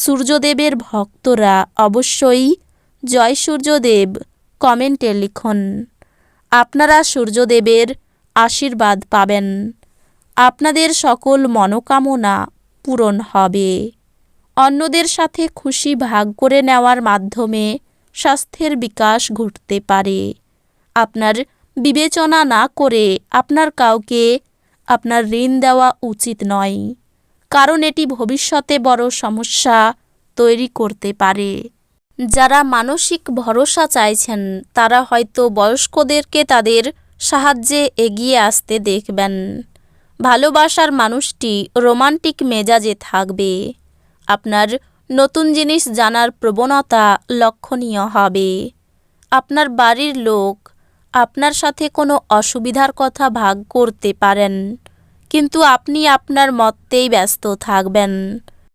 সূর্যদেবের ভক্তরা অবশ্যই জয় সূর্যদেব কমেন্টে লিখুন। আপনারা সূর্যদেবের আশীর্বাদ পাবেন। আপনাদের সকল মনোকামনা পূরণ হবে। অন্যদের সাথে খুশি ভাগ করে নেওয়ার মাধ্যমে স্বাস্থ্যের বিকাশ ঘটতে পারে। আপনার বিবেচনা না করে আপনার কাউকে আপনার ঋণ দেওয়া উচিত নয়। কারণ এটি ভবিষ্যতে বড় সমস্যা তৈরি করতে পারে। যারা মানসিক ভরসা চাইছেন, তারা হয়তো বয়স্কদেরকে তাদের সাহায্যে এগিয়ে আসতে দেখবেন। ভালোবাসার মানুষটি রোমান্টিক মেজাজে থাকবে। আপনার নতুন জিনিস জানার প্রবণতা লক্ষণীয় হবে। আপনার বাড়ির লোক আপনার সাথে কোনো অসুবিধার কথা ভাগ করতে পারেন। কিন্তু আপনি আপনার মতেই ব্যস্ত থাকবেন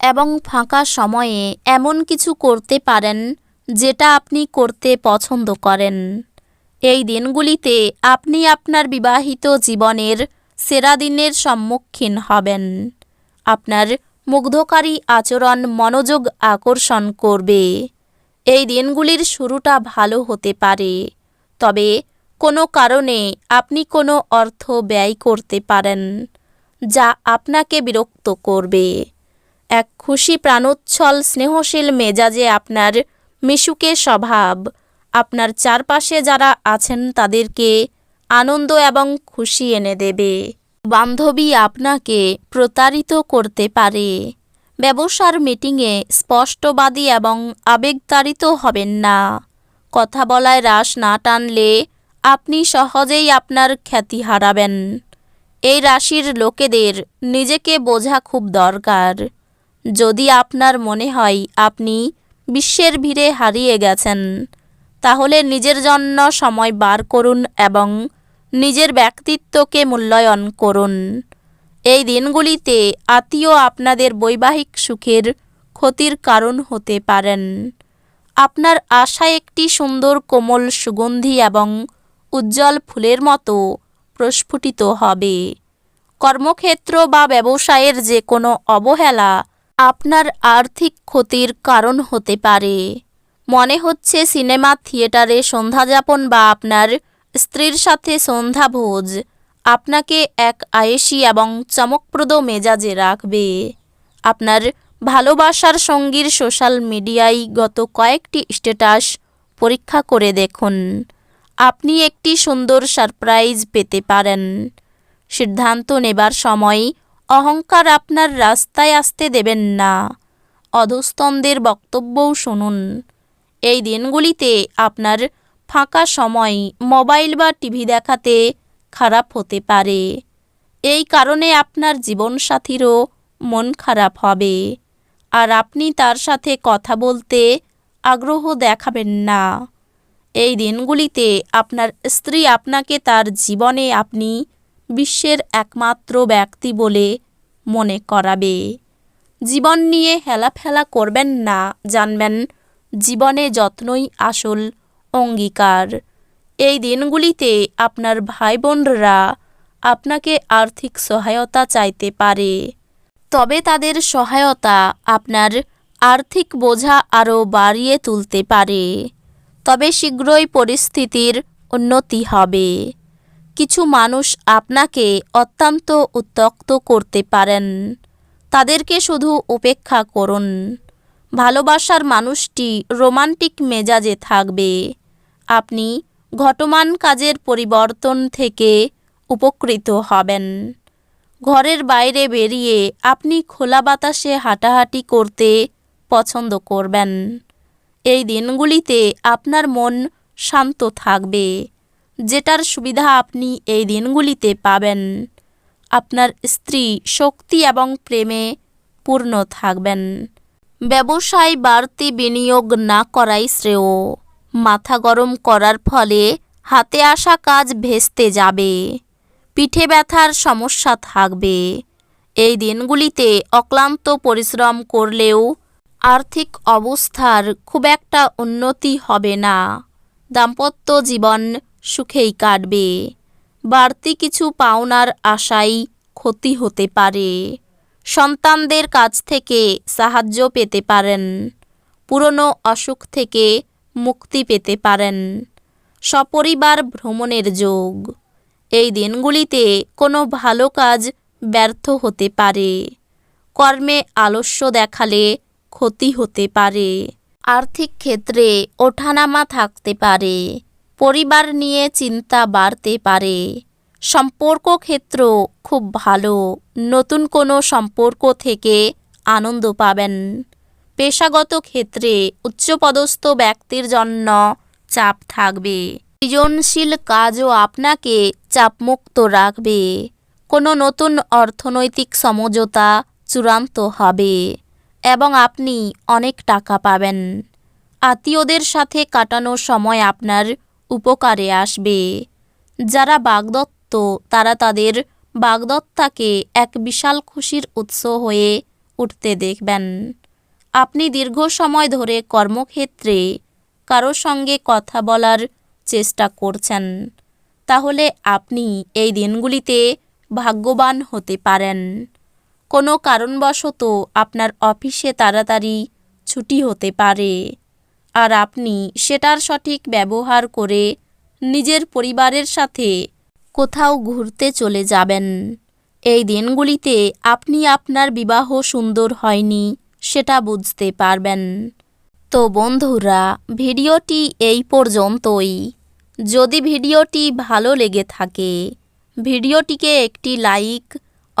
এবং ফাঁকা সময়ে এমন কিছু করতে পারেন যেটা আপনি করতে পছন্দ করেন। এই দিনগুলিতে আপনি আপনার বিবাহিত জীবনের সেরা দিনের সম্মুখীন হবেন। আপনার মুগ্ধকারী আচরণ মনোযোগ আকর্ষণ করবে। এই দিনগুলির শুরুটা ভালো হতে পারে। তবে কোনো কারণে আপনি কোনো অর্থ ব্যয় করতে পারেন। যা আপনাকে বিরক্ত করবে। এক খুশি প্রাণোচ্ছল স্নেহশীল মেজাজে আপনার মিশুকে স্বভাব, আপনার চারপাশে যারা আছেন তাদেরকে আনন্দ এবং খুশি এনে দেবে। বান্ধবী আপনাকে প্রতারিত করতে পারে। ব্যবসার মিটিংয়ে স্পষ্টবাদী এবং আবেগতাড়িত হবেন না। কথা বলায় রাশ না টানলে আপনি সহজেই আপনার খ্যাতি হারাবেন। এই রাশির লোকেদের নিজেকে বোঝা খুব দরকার। যদি আপনার মনে হয় আপনি বিশ্বের ভিড়ে হারিয়ে গেছেন, তাহলে নিজের জন্য সময় বার করুন এবং নিজের ব্যক্তিত্বকে মূল্যায়ন করুন। এই দিনগুলিতে আত্মীয় আপনাদের বৈবাহিক সুখের ক্ষতির কারণ হতে পারেন। আপনার আশা একটি সুন্দর কোমল সুগন্ধি এবং উজ্জ্বল ফুলের মতো প্রস্ফুটিত হবে। কর্মক্ষেত্র বা ব্যবসায়ের যে কোনো অবহেলা আপনার আর্থিক ক্ষতির কারণ হতে পারে। মনে হচ্ছে সিনেমা, থিয়েটারে সন্ধ্যাযাপন বা আপনার স্ত্রীর সাথে সন্ধ্যাভোজ আপনাকে এক আয়েসি এবং চমকপ্রদ মেজাজে রাখবে। আপনার ভালোবাসার সঙ্গীর সোশ্যাল মিডিয়ায় গত কয়েকটি স্ট্যাটাস পরীক্ষা করে দেখুন। আপনি একটি সুন্দর সারপ্রাইজ পেতে পারেন। সিদ্ধান্ত নেবার সময় অহংকার আপনার রাস্তায় আসতে দেবেন না। অধস্তনদের বক্তব্যও শুনুন। এই দিনগুলিতে আপনার ফাঁকা সময় মোবাইল বা টিভি দেখাতে খারাপ হতে পারে। এই কারণে আপনার জীবনসাথীরও মন খারাপ হবে। আর আপনি তার সাথে কথা বলতে আগ্রহ দেখাবেন না। এই দিনগুলিতে আপনার স্ত্রী আপনাকে তার জীবনে আপনি বিশ্বের একমাত্র ব্যক্তি বলে মনে করাবে। জীবন নিয়ে হেলাফেলা করবেন না, জানবেন জীবনে যত্নই আসল অঙ্গীকার। এই দিনগুলিতে আপনার ভাই বোনরা আপনাকে আর্থিক সহায়তা চাইতে পারে। তবে তাদের সহায়তা আপনার আর্থিক বোঝা আরও বাড়িয়ে তুলতে পারে। তবে শীঘ্রই পরিস্থিতির উন্নতি হবে। কিছু মানুষ আপনাকে অত্যন্ত উত্তক্ত করতে পারেন। তাদেরকে শুধু উপেক্ষা করুন। ভালোবাসার মানুষটি রোমান্টিক মেজাজে থাকবে। আপনি ঘটমান কাজের পরিবর্তন থেকে উপকৃত হবেন। ঘরের বাইরে বেরিয়ে আপনি খোলা বাতাসে হাঁটাহাঁটি করতে পছন্দ করবেন। এই দিনগুলিতে আপনার মন শান্ত থাকবে। যেটার সুবিধা আপনি এই দিনগুলিতে পাবেন। আপনার স্ত্রী শক্তি এবং প্রেমে পূর্ণ থাকবেন। ব্যবসায় বাড়তি বিনিয়োগ না করাই শ্রেয়। মাথা গরম করার ফলে হাতে আসা কাজ ভেস্তে যাবে। পিঠে ব্যথার সমস্যা থাকবে। এই দিনগুলিতে অক্লান্ত পরিশ্রম করলেও আর্থিক অবস্থার খুব একটা উন্নতি হবে না। দাম্পত্য জীবন সুখেই কাটবে। বাড়তি কিছু পাওনার আশাই ক্ষতি হতে পারে। সন্তানদের কাছ থেকে সাহায্য পেতে পারেন। পুরনো অসুখ থেকে মুক্তি পেতে পারেন। সপরিবার ভ্রমণের যোগ। এই দিনগুলিতে কোনো ভালো কাজ ব্যর্থ হতে পারে। কর্মে আলস্য দেখালে ক্ষতি হতে পারে। আর্থিক ক্ষেত্রে ওঠানামা থাকতে পারে। পরিবার নিয়ে চিন্তা বাড়তে পারে। সম্পর্ক ক্ষেত্র খুব ভালো। নতুন কোনো সম্পর্ক থেকে আনন্দ পাবেন। পেশাগত ক্ষেত্রে উচ্চপদস্থ ব্যক্তির জন্য চাপ থাকবে। সৃজনশীল কাজও আপনাকে চাপমুক্ত রাখবে। কোনো নতুন অর্থনৈতিক সমঝোতা চূড়ান্ত হবে। এবং আপনি অনেক টাকা পাবেন। আত্মীয়দের সাথে কাটানো সময় আপনার উপকারে আসবে। যারা বাগদত্ত, তারা তাদের বাগদত্তাকে এক বিশাল খুশির উৎস হয়ে উঠতে দেখবেন। আপনি দীর্ঘ সময় ধরে কর্মক্ষেত্রে কারও সঙ্গে কথা বলার চেষ্টা করছেন, তাহলে আপনি এই দিনগুলিতে ভাগ্যবান হতে পারেন। কোনো কারণবশত আপনার অফিসে তাড়াতাড়ি ছুটি হতে পারে। আর আপনি সেটার সঠিক ব্যবহার করে নিজের পরিবারের সাথে কোথাও ঘুরতে চলে যাবেন। এই দিনগুলিতে আপনি আপনার বিবাহ সুন্দর হয়নি সেটা বুঝতে পারবেন। তো বন্ধুরা, ভিডিওটি এই পর্যন্তই। যদি ভিডিওটি ভালো লেগে থাকে, ভিডিওটিকে একটি লাইক